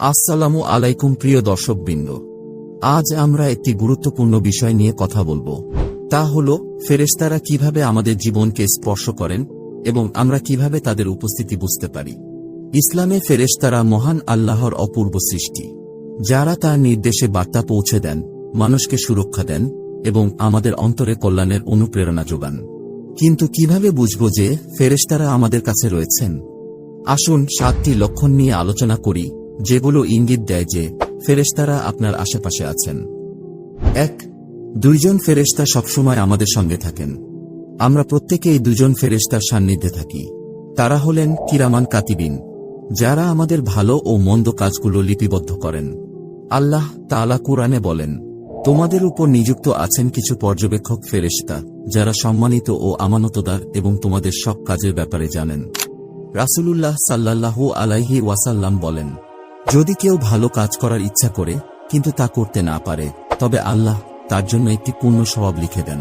আসসালামু আলাইকুম প্রিয় দর্শকবৃন্দ। আজ আমরা একটি গুরুত্বপূর্ণ বিষয় নিয়ে কথা বলব। তা হল, ফেরেশতারা কীভাবে আমাদের জীবনকে স্পর্শ করেন এবং আমরা কীভাবে তাদের উপস্থিতি বুঝতে পারি। ইসলামে ফেরেশতারা মহান আল্লাহর অপূর্ব সৃষ্টি। যারা তার নির্দেশে বার্তা পৌঁছে দেন, মানুষকে সুরক্ষা দেন এবং আমাদের অন্তরে কল্যাণের অনুপ্রেরণা যোগান। কিন্তু কীভাবে বুঝব যে ফেরেশতারা আমাদের কাছে রয়েছেন? আসুন সাতটি লক্ষণ নিয়ে আলোচনা করি যেগুলো ইঙ্গিত দেয় যে ফেরেশতারা আপনার আশেপাশে আছেন। এক, দুইজন ফেরেশতা সবসময় আমাদের সঙ্গে থাকেন। আমরা প্রত্যেকেই দুজন ফেরেশতার সান্নিধ্যে থাকি। তারা হলেন কিরামান কাতিবিন, যারা আমাদের ভালো ও মন্দ কাজগুলো লিপিবদ্ধ করেন। আল্লাহ তাআলা কুরআনে বলেন, তোমাদের উপর নিযুক্ত আছেন কিছু পর্যবেক্ষক ফেরেশতা, যারা সম্মানিত ও আমানতদার এবং তোমাদের সব কাজের ব্যাপারে জানেন। রাসূলুল্লাহ সাল্লাল্লাহু আলাইহি ওয়াসাল্লাম বলেন যদি কেউ ভালো কাজ করার ইচ্ছা করে, কিন্তু তা করতে না পারে, তবে আল্লাহ তার জন্য একটি পূর্ণ স্বভাব লিখে দেন।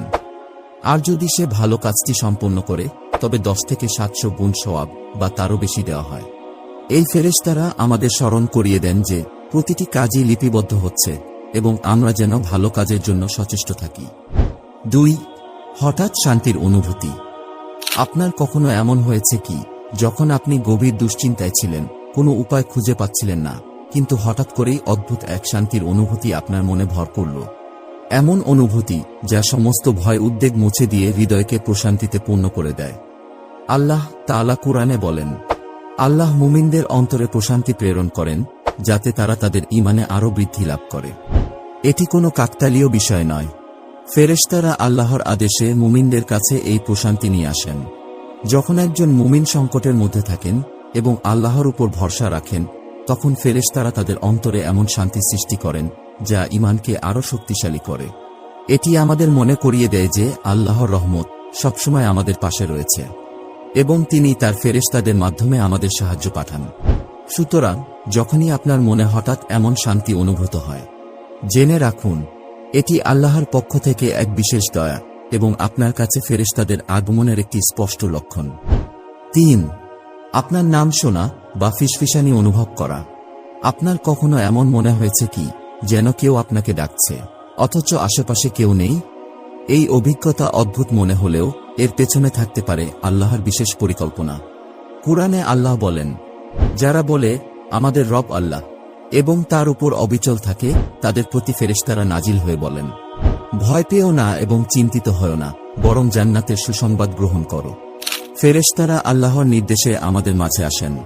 আর যদি সে ভালো কাজটি সম্পন্ন করে, তবে দশ থেকে সাতশো গুণ স্বভাব বা তারও বেশি দেওয়া হয়। এই ফেরেশতারা আমাদের স্মরণ করিয়ে দেন যে, প্রতিটি কাজই লিপিবদ্ধ হচ্ছে এবং আমরা যেন ভালো কাজের জন্য সচেষ্ট থাকি। দুই, হঠাৎ শান্তির অনুভূতি। আপনার কখনো এমন হয়েছে কি, যখন আপনি গভীর দুশ্চিন্তায় ছিলেন কোনো উপায় খুঁজে পাচ্ছিলেন না, কিন্তু হঠাৎ করেই অদ্ভুত এক শান্তির অনুভূতি আপনার মনে ভর করল। এমন অনুভূতি যা সমস্ত ভয় উদ্বেগ মুছে দিয়ে হৃদয়কে প্রশান্তিতে পূর্ণ করে দেয়। আল্লাহ তাআলা কুরআনে বলেন, আল্লাহ মুমিনদের অন্তরে প্রশান্তি প্রেরণ করেন, যাতে তারা তাদের ইমানে আরও বৃদ্ধি লাভ করে। এটি কোনো কাকতালীয় বিষয় নয়। ফেরেশতারা আল্লাহর আদেশে মুমিনদের কাছে এই প্রশান্তি নিয়ে আসেন। যখন একজন মুমিন সংকটের মধ্যে থাকেন এবং আল্লাহর উপর ভরসা রাখেন, তখন ফেরেশতারা তাদের অন্তরে এমন শান্তি সৃষ্টি করেন, যা ইমানকে আরও শক্তিশালী করে। এটি আমাদের মনে করিয়ে দেয় যে আল্লাহর রহমত সবসময় আমাদের পাশে রয়েছে, এবং তিনি তার ফেরেশতাদের মাধ্যমে আমাদের সাহায্য পাঠান। সুতরাং, যখনই আপনার মনে হঠাৎ এমন শান্তি অনুভূত হয়, জেনে রাখুন, এটি আল্লাহর পক্ষ থেকে এক বিশেষ দয়া, এবং আপনার কাছে ফেরেশতাদের আগমনের একটি স্পষ্ট লক্ষণ। তিন আপনার নাম শোনা বা ফিসফিসানি অনুভব করা। আপনার কখনো এমন মনে হয়েছে কি, যেন কেউ আপনাকে ডাকছে, অথচ আশেপাশে কেউ নেই? এই অভিজ্ঞতা অদ্ভুত মনে হলেও এর পেছনে থাকতে পারে আল্লাহর বিশেষ পরিকল্পনা। কুরআনে আল্লাহ বলেন, যারা বলে, আমাদের রব আল্লাহ এবং তার উপর অবিচল থাকে, তাদের প্রতি ফেরেশতারা নাজিল হয়ে বলেন, ভয় পেও না এবং চিন্তিত হয় না, বরং জান্নাতের সুসংবাদ গ্রহণ করো ফেরেশতারা আল্লাহর নির্দেশে আমাদের মাঝে আসেন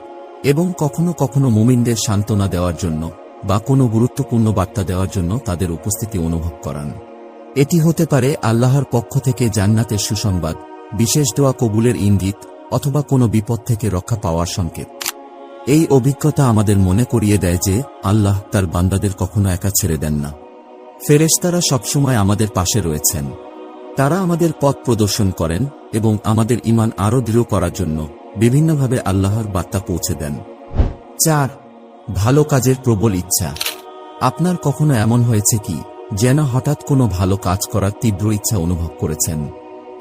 এবং কখনো কখনো মুমিনদের সান্ত্বনা দেওয়ার জন্য বা কোনো গুরুত্বপূর্ণ বার্তা দেওয়ার জন্য তাদের উপস্থিতি অনুভব করান। এটি হতে পারে আল্লাহর পক্ষ থেকে জান্নাতের সুসংবাদ, বিশেষ দোয়া কবুলের ইঙ্গিত অথবা কোনো বিপদ থেকে রক্ষা পাওয়ার সংকেত। এই অভিজ্ঞতা আমাদের মনে করিয়ে দেয় যে আল্লাহ তার বান্দাদের কখনো একা ছেড়ে দেন না। ফেরেশতারা সবসময় আমাদের পাশে রয়েছেন। তারা আমাদের পথ প্রদর্শন করেন এবং আমাদের ইমান আরও দৃঢ় করার জন্য বিভিন্নভাবে আল্লাহর বার্তা পৌঁছে দেন। চার, ভালো কাজের প্রবল ইচ্ছা। আপনার কখনো এমন হয়েছে কি, যেন হঠাৎ কোনো ভালো কাজ করার তীব্র ইচ্ছা অনুভব করেছেন?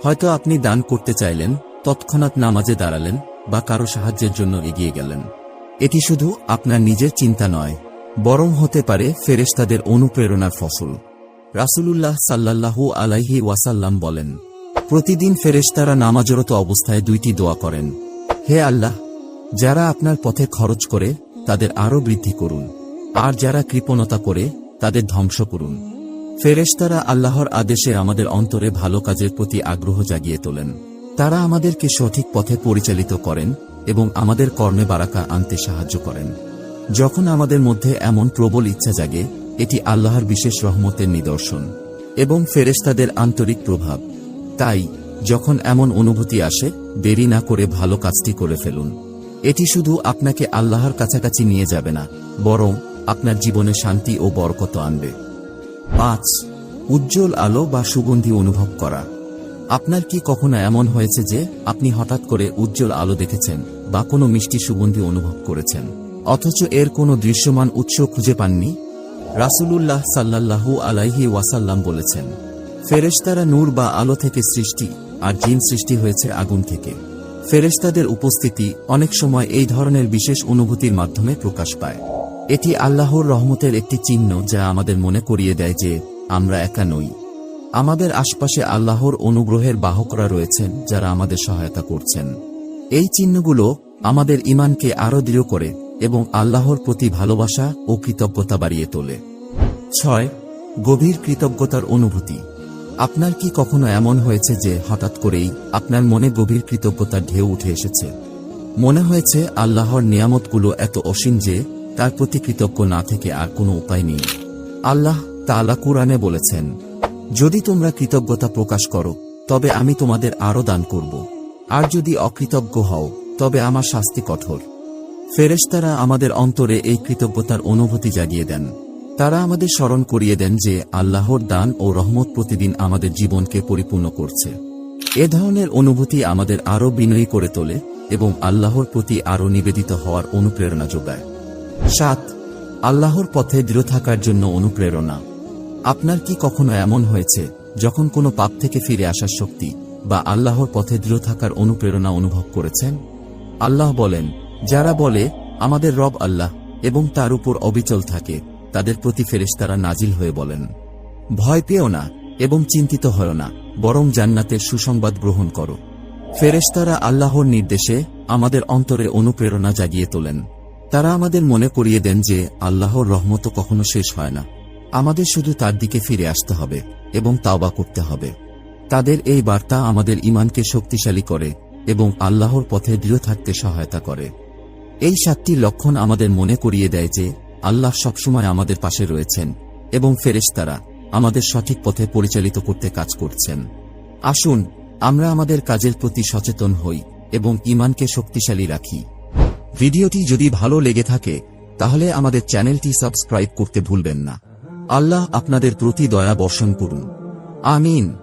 হয়তো আপনি দান করতে চাইলেন, তৎক্ষণাৎ নামাজে দাঁড়ালেন বা কারও সাহায্যের জন্য এগিয়ে গেলেন। এটি শুধু আপনার নিজের চিন্তা নয়, বরং হতে পারে ফেরেশতাদের অনুপ্রেরণার ফসল। রাসূলুল্লাহ সাল্লাল্লাহু আলাইহি ওয়াসাল্লাম বলেন, প্রতিদিন ফেরেশতারা নামাজরত অবস্থায় দুইটি দোয়া করেন। হে আল্লাহ, যারা আপনার পথে খরচ করে, তাদের আরও বৃদ্ধি করুন। আর যারা কৃপণতা করে, তাদের ধ্বংস করুন। ফেরেশতারা আল্লাহর আদেশে আমাদের অন্তরে ভালো কাজের প্রতি আগ্রহ জাগিয়ে তোলেন। তারা আমাদেরকে সঠিক পথে পরিচালিত করেন এবং আমাদের কর্মে বারাকা আনতে সাহায্য করেন। যখন আমাদের মধ্যে এমন প্রবল ইচ্ছা জাগে এটি আল্লাহর বিশেষ রহমতের নিদর্শন এবং ফেরেশতাদের আন্তরিক প্রভাব। তাই, যখন এমন অনুভূতি আসে, দেরি না করে ভালো কাজটি করে ফেলুন। এটি শুধু আপনাকে আল্লাহর কাছাকাছি নিয়ে যাবে না, বরং আপনার জীবনে শান্তি ও বরকত আনবে। পাঁচ, উজ্জ্বল আলো বা সুগন্ধি অনুভব করা। আপনার কি কখনো এমন হয়েছে যে, আপনি হঠাৎ করে উজ্জ্বল আলো দেখেছেন বা কোনো মিষ্টি সুগন্ধি অনুভব করেছেন? অথচ এর কোনো দৃশ্যমান উৎস খুঁজে পাননি? রাসূলুল্লাহ সাল্লাল্লাহু আলাইহি ওয়াসাল্লাম বলেছেন, ফেরেশতারা নূর বা আলো থেকে সৃষ্টি আর জিন সৃষ্টি হয়েছে আগুন থেকে। ফেরেশতাদের উপস্থিতি অনেক সময় এই ধরনের বিশেষ অনুভূতির মাধ্যমে প্রকাশ পায়। এটি আল্লাহর রহমতের একটি চিহ্ন যা আমাদের মনে করিয়ে দেয় যে আমরা একা নই। আমাদের আশপাশে আল্লাহর অনুগ্রহের বাহকরা রয়েছেন যারা আমাদের সহায়তা করছেন। এই চিহ্নগুলো আমাদের ইমানকে আরও দৃঢ় করে এবং আল্লাহর প্রতি ভালোবাসা ও কৃতজ্ঞতা বাড়িয়ে তোলে। ছয়, গভীর কৃতজ্ঞতার অনুভূতি। আপনার কি কখনো এমন হয়েছে যে হঠাৎ করেই আপনার মনে গভীর কৃতজ্ঞতার ঢেউ উঠে এসেছে? মনে হয়েছে আল্লাহর নিয়ামতগুলো এত অসীম যে তার প্রতি কৃতজ্ঞ না থেকে আর কোনো উপায় নেই। আল্লাহ তাআলা কুরআনে বলেছেন, যদি তোমরা কৃতজ্ঞতা প্রকাশ করো, তবে আমি তোমাদের আরও দান করব। আর যদি অকৃতজ্ঞ হও, তবে আমার শাস্তি কঠোর। ফেরেশতারা আমাদের অন্তরে এই কৃতজ্ঞতার অনুভূতি জাগিয়ে দেন। তারা আমাদের স্মরণ করিয়ে দেন যে আল্লাহর দান ও রহমত প্রতিদিন আমাদের জীবনকে পরিপূর্ণ করছে। এ ধরনের অনুভূতি আমাদের আরও বিনয়ী করে তোলে এবং আল্লাহর প্রতি আরও নিবেদিত হওয়ার অনুপ্রেরণা যোগায়। সাত, আল্লাহর পথে দৃঢ় থাকার জন্য অনুপ্রেরণা। আপনার কি কখনো এমন হয়েছে যখন কোনো পাপ থেকে ফিরে আসার শক্তি বা আল্লাহর পথে দৃঢ় থাকার অনুপ্রেরণা অনুভব করেছেন? আল্লাহ বলেন যারা বলে, আমাদের রব আল্লাহ এবং তার উপর অবিচল থাকে, তাদের প্রতি ফেরেশতারা নাজিল হয়ে বলেন, ভয় পেও না এবং চিন্তিত হয় না, বরং জান্নাতের সুসংবাদ গ্রহণ করো। ফেরেশতারা আল্লাহর নির্দেশে আমাদের অন্তরে অনুপ্রেরণা জাগিয়ে তোলেন। তারা আমাদের মনে করিয়ে দেন যে, আল্লাহর রহমত কখনো শেষ হয় না। আমাদের শুধু তার দিকে ফিরে আসতে হবে এবং তাওবা করতে হবে। তাদের এই বার্তা আমাদের ইমানকে শক্তিশালী করে এবং আল্লাহর পথে দৃঢ় থাকতে সহায়তা করে। এই সাতটি লক্ষণ আমাদের মনে করিয়ে দেয় যে, আল্লাহ সবসময় আমাদের পাশে রয়েছেন এবং ফেরেশতারা আমাদের সঠিক পথে পরিচালিত করতে কাজ করছেন। আসুন, আমরা আমাদের কাজের প্রতি সচেতন হই এবং ইমানকে শক্তিশালী রাখি। ভিডিওটি যদি ভালো লেগে থাকে, তাহলে আমাদের চ্যানেলটি সাবস্ক্রাইব করতে ভুলবেন না। আল্লাহ আপনাদের প্রতি দয়া বর্ষণ করুন। আমিন।